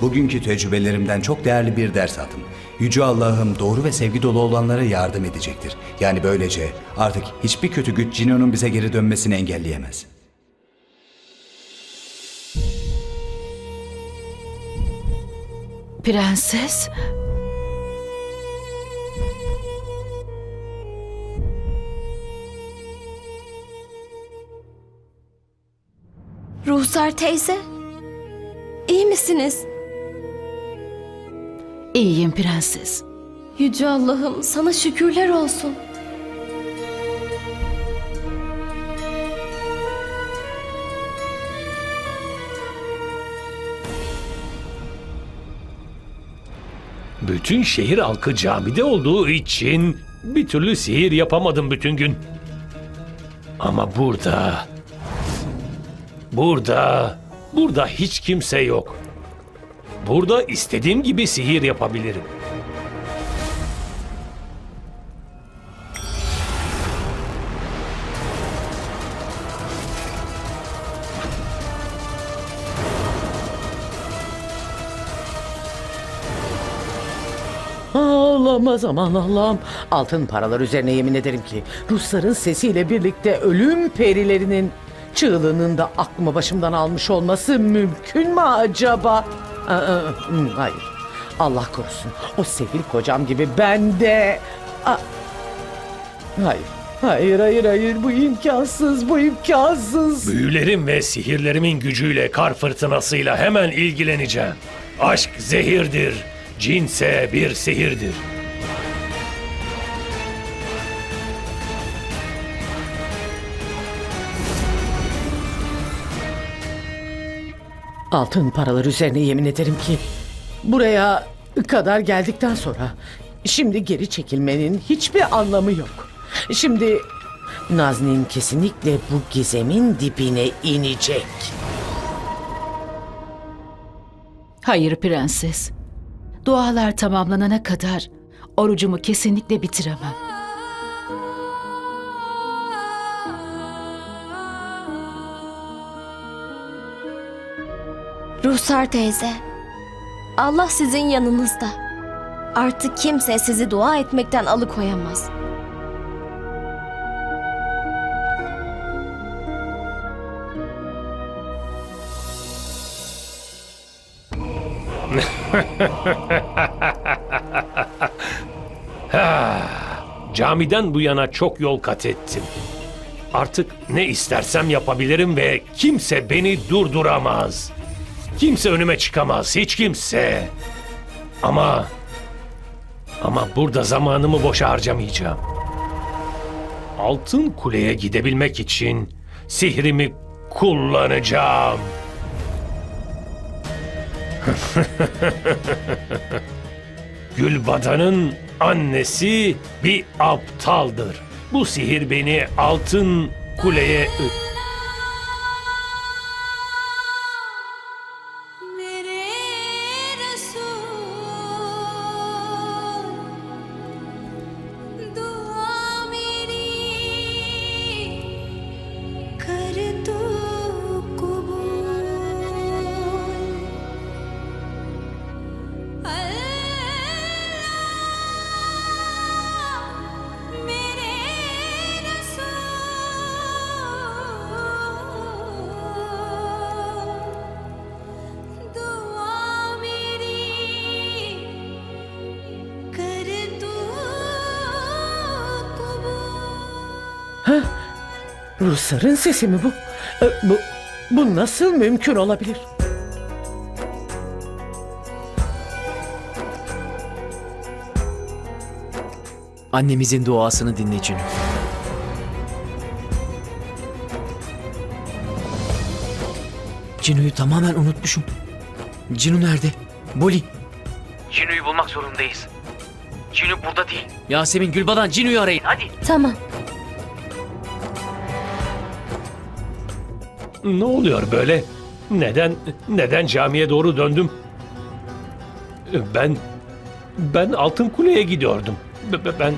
Bugünkü tecrübelerimden çok değerli bir ders aldım. Yüce Allah'ım doğru ve sevgi dolu olanlara yardım edecektir. Yani böylece artık hiçbir kötü güç Cino'nun bize geri dönmesini engelleyemez. Prenses? Ruhsar teyze. iyi misiniz? İyiyim prenses. Yüce Allah'ım sana şükürler olsun. Bütün şehir halkı camide olduğu için bir türlü sihir yapamadım bütün gün. Ama burada... Burada... Burada hiç kimse yok. Burada istediğim gibi sihir yapabilirim. Olamaz aman Allah'ım. Altın paralar üzerine yemin ederim ki Rusların sesiyle birlikte ölüm perilerinin çığlığının da aklımı başımdan almış olması mümkün mü acaba? Hı, hayır. Allah korusun. O sefil kocam gibi ben de... Hayır. Hayır hayır hayır bu imkansız bu imkansız. Büyülerim ve sihirlerimin gücüyle kar fırtınasıyla hemen ilgileneceğim. Aşk zehirdir, cinse bir sihirdir. Altın paralar üzerine yemin ederim ki buraya kadar geldikten sonra şimdi geri çekilmenin hiçbir anlamı yok. Şimdi Naznin kesinlikle bu gizemin dibine inecek. Hayır prenses. Dualar tamamlanana kadar orucumu kesinlikle bitiremem. Ruhsar teyze. Allah sizin yanınızda. Artık kimse sizi dua etmekten alıkoyamaz. Camiden bu yana çok yol kat ettim. Artık ne istersem yapabilirim ve kimse beni durduramaz. Kimse önüme çıkamaz, hiç kimse. Ama ama burada zamanımı boşa harcamayacağım. Altın kuleye gidebilmek için sihrimi kullanacağım. Gülbadan'ın annesi bir aptaldır. Bu sihir beni altın kuleye... Ha? Rusların sesi mi bu? Ee, bu? Bu nasıl mümkün olabilir? Annemizin duasını dinle Cünü. Cino'yu tamamen unutmuşum. Cino nerede? Boli. Cino'yu bulmak zorundayız. Cino burada değil. Yasemin Gülbadan Cino'yu arayın hadi. Tamam. Ne oluyor böyle? Neden neden camiye doğru döndüm? Ben ben Altın Kule'ye gidiyordum. Ben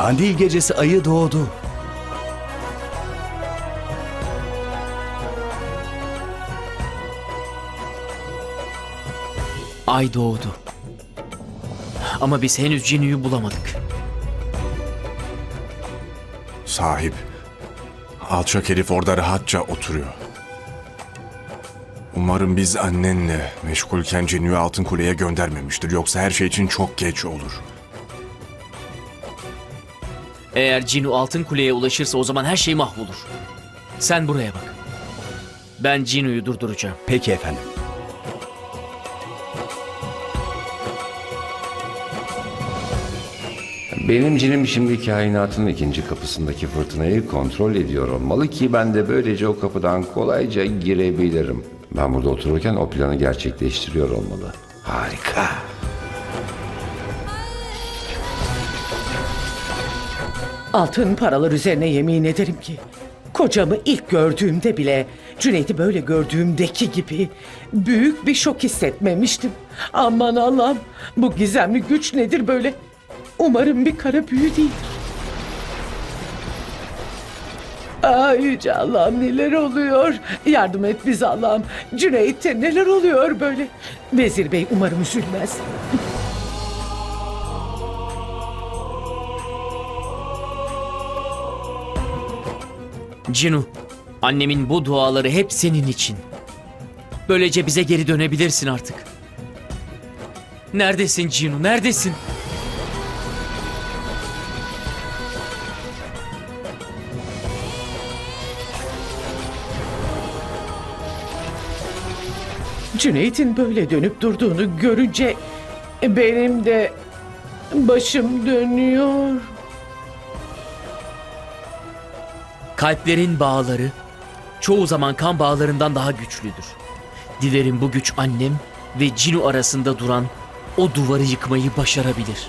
Kandil gecesi ayı doğdu. Ay doğdu. Ama biz henüz Cinu'yu bulamadık. Sahip. Alçak herif orada rahatça oturuyor. Umarım biz annenle meşgulken Cenu'yu Altın Kule'ye göndermemiştir. Yoksa her şey için çok geç olur. Eğer Cinu altın kuleye ulaşırsa o zaman her şey mahvolur. Sen buraya bak. Ben Cinu'yu durduracağım. Peki efendim. Benim cinim şimdi kainatın ikinci kapısındaki fırtınayı kontrol ediyor olmalı ki ben de böylece o kapıdan kolayca girebilirim. Ben burada otururken o planı gerçekleştiriyor olmalı. Harika. Altın paralar üzerine yemin ederim ki kocamı ilk gördüğümde bile Cüneyt'i böyle gördüğümdeki gibi büyük bir şok hissetmemiştim. Aman Allah'ım bu gizemli güç nedir böyle? Umarım bir kara büyü değildir. Ay yüce Allah'ım neler oluyor? Yardım et bize Allah'ım. Cüneyt'e neler oluyor böyle? Vezir Bey umarım üzülmez. Cinu, annemin bu duaları hep senin için. Böylece bize geri dönebilirsin artık. Neredesin Cinu, neredesin? Cüneyt'in böyle dönüp durduğunu görünce benim de başım dönüyor. Kalplerin bağları çoğu zaman kan bağlarından daha güçlüdür. Dilerim bu güç annem ve Cinu arasında duran o duvarı yıkmayı başarabilir.